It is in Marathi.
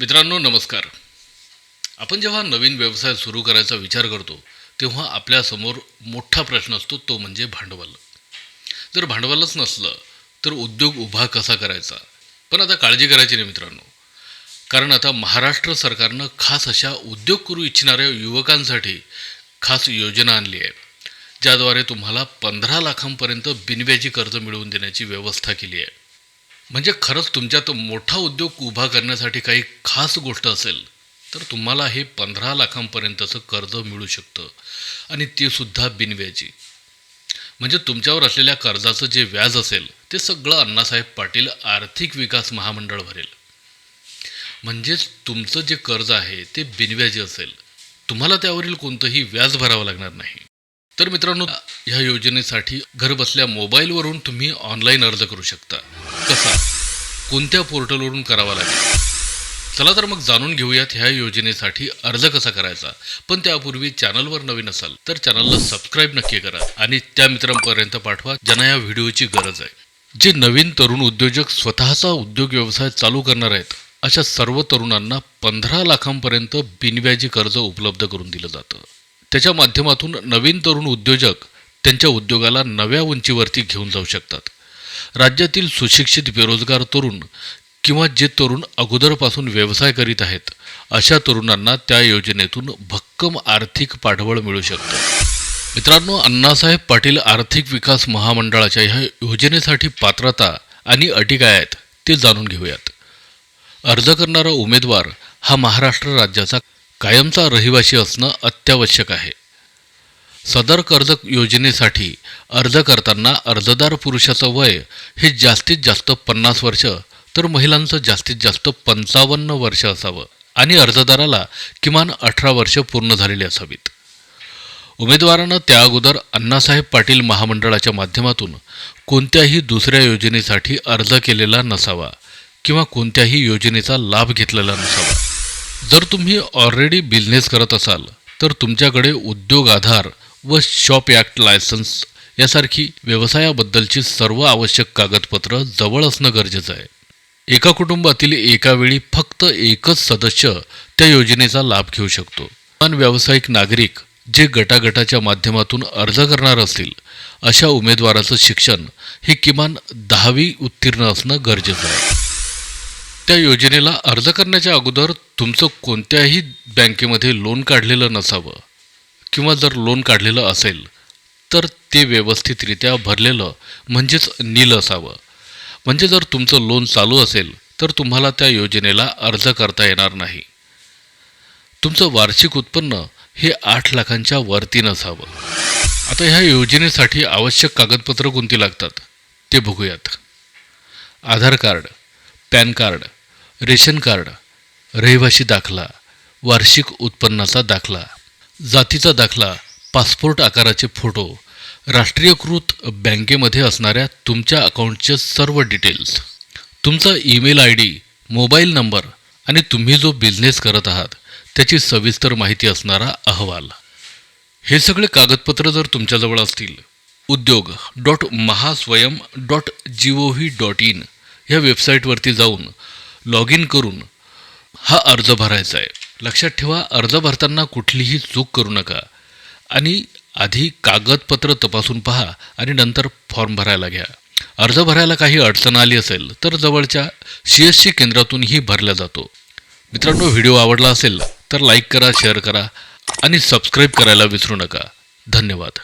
मित्रांनो नमस्कार. आपण जेव्हा नवीन व्यवसाय सुरू करायचा विचार करतो तेव्हा आपल्यासमोर मोठा प्रश्न असतो तो म्हणजे भांडवल. जर भांडवलच नसलं तर उद्योग उभा कसा करायचा? पण आता काळजी करायची नाही मित्रांनो. कारण आता महाराष्ट्र सरकारनं खास अशा उद्योग करू इच्छिणाऱ्या युवकांसाठी खास योजना आणली आहे ज्याद्वारे तुम्हाला पंधरा लाखांपर्यंत बिनव्याजी कर्ज मिळवून देण्याची व्यवस्था केली आहे. म्हणजे खरंच तुमच्यात मोठा उद्योग उभा करण्यासाठी काही खास गोष्ट असेल तर तुम्हाला हे पंधरा लाखांपर्यंतचं कर्ज मिळू शकतं. आणि ते सुद्धा बिनव्याजी. म्हणजे तुमच्यावर असलेल्या कर्जाचं जे व्याज असेल ते सगळं अण्णासाहेब पाटील आर्थिक विकास महामंडळ भरेल. म्हणजेच तुमचं जे कर्ज आहे ते बिनव्याजी असेल. तुम्हाला त्यावरील कोणतंही व्याज भरावं लागणार नाही. तर मित्रांनो ह्या योजनेसाठी घरबसल्या मोबाईलवरून तुम्ही ऑनलाईन अर्ज करू शकता. कसा कोणत्या पोर्टलवरून करावा लागेल? चला तर मग जाणून घेऊयात ह्या योजनेसाठी अर्ज कसा करायचा. पण त्यापूर्वी चॅनलवर नवीन असाल तर चॅनलला सबस्क्राईब नक्की करा आणि त्या मित्रांपर्यंत पाठवा ज्यांना या व्हिडिओची गरज आहे. जे नवीन तरुण उद्योजक स्वतःचा उद्योग व्यवसाय चालू करणार आहेत अशा सर्व तरुणांना पंधरा लाखांपर्यंत बिनव्याजी कर्ज उपलब्ध करून दिलं जातं. त्याच्या माध्यमातून नवीन तरुण उद्योजक त्यांच्या उद्योगाला नव्या उंचीवरती घेऊन जाऊ शकतात. राज्यातील सुशिक्षित बेरोजगार तरुण किंवा जे तरुण अगोदरपासून व्यवसाय करीत आहेत अशा तरुणांना त्या योजनेतून भक्कम आर्थिक पाठबळ मिळू शकतं. मित्रांनो अण्णासाहेब पाटील आर्थिक विकास महामंडळाच्या ह्या योजनेसाठी पात्रता आणि अटी काय आहेत ते जाणून घेऊयात. अर्ज करणारा उमेदवार हा महाराष्ट्र राज्याचा कायमचा रहिवासी असणं अत्यावश्यक आहे. सदर कर्ज योजनेसाठी अर्ज करताना अर्जदार पुरुषाचं वय हे जास्तीत जास्त पन्नास वर्ष तर महिलांचं जास्तीत जास्त पंचावन्न वर्ष असावं आणि अर्जदाराला किमान अठरा वर्ष पूर्ण झालेली असावीत. उमेदवारानं त्या अगोदर अण्णासाहेब पाटील महामंडळाच्या माध्यमातून कोणत्याही दुसऱ्या योजनेसाठी अर्ज केलेला नसावा किंवा कोणत्याही योजनेचा लाभ घेतलेला नसावा. जर तुम्ही ऑलरेडी बिझनेस करत असाल तर तुमच्याकडे उद्योग आधार व शॉप ॲक्ट लायसन्स यासारखी व्यवसायाबद्दलची सर्व आवश्यक कागदपत्र जवळ असणं गरजेचं आहे. एका कुटुंबातील एकावेळी फक्त एकच सदस्य त्या योजनेचा लाभ घेऊ शकतो. पण व्यावसायिक नागरिक जे गटागटाच्या माध्यमातून अर्ज करणार असतील अशा उमेदवाराचं शिक्षण हे किमान दहावी उत्तीर्ण असणं गरजेचं आहे. त्या योजनेला अर्ज करण्याच्या अगोदर तुमचं कोणत्याही बँकेमध्ये लोन काढलेलं नसावं. किंवा जर लोन काढलेलं असेल तर ते व्यवस्थितरित्या भरलेलं म्हणजेच नील असावं. म्हणजे जर तुमचं लोन चालू असेल तर तुम्हाला त्या योजनेला अर्ज करता येणार नाही. तुमचं वार्षिक उत्पन्न हे आठ लाखांच्या वरती नसावं आता ह्या योजनेसाठी आवश्यक कागदपत्र कोणती लागतात? ते बघूयात. Aadhaar card PAN card ration card रहिवाशी दाखला वार्षिक उत्पन्नाचा दाखला. जातीचा दाखला पासपोर्ट आकाराचे फोटो राष्ट्रीयकृत बँकेमध्ये असणाऱ्या तुमच्या अकाउंटचे सर्व डिटेल्स तुमचा email I D mobile number आणि तुम्ही जो बिझनेस करत आहात त्याची सविस्तर माहिती असणारा अहवाल. हे सगळे कागदपत्र जर तुमच्याजवळ असतील Udyog dot Mahaswayam dot G O V dot in ह्या वेबसाईटवरती जाऊन लॉग इन करून हा अर्ज भरायचा आहे. लक्षात ठेवा अर्ज भरताना कुठलीही चूक करू नका. आणि आधी कागदपत्र तपासून पहा आणि नंतर फॉर्म भरायला घ्या. अर्ज भरायला काही अडचण आली असेल तर जवळच्या सी एस सी केंद्रातूनही भरला जातो. मित्रांनो व्हिडिओ आवडला असेल तर लाईक करा शेअर करा आणि सबस्क्राईब करायला विसरू नका. धन्यवाद.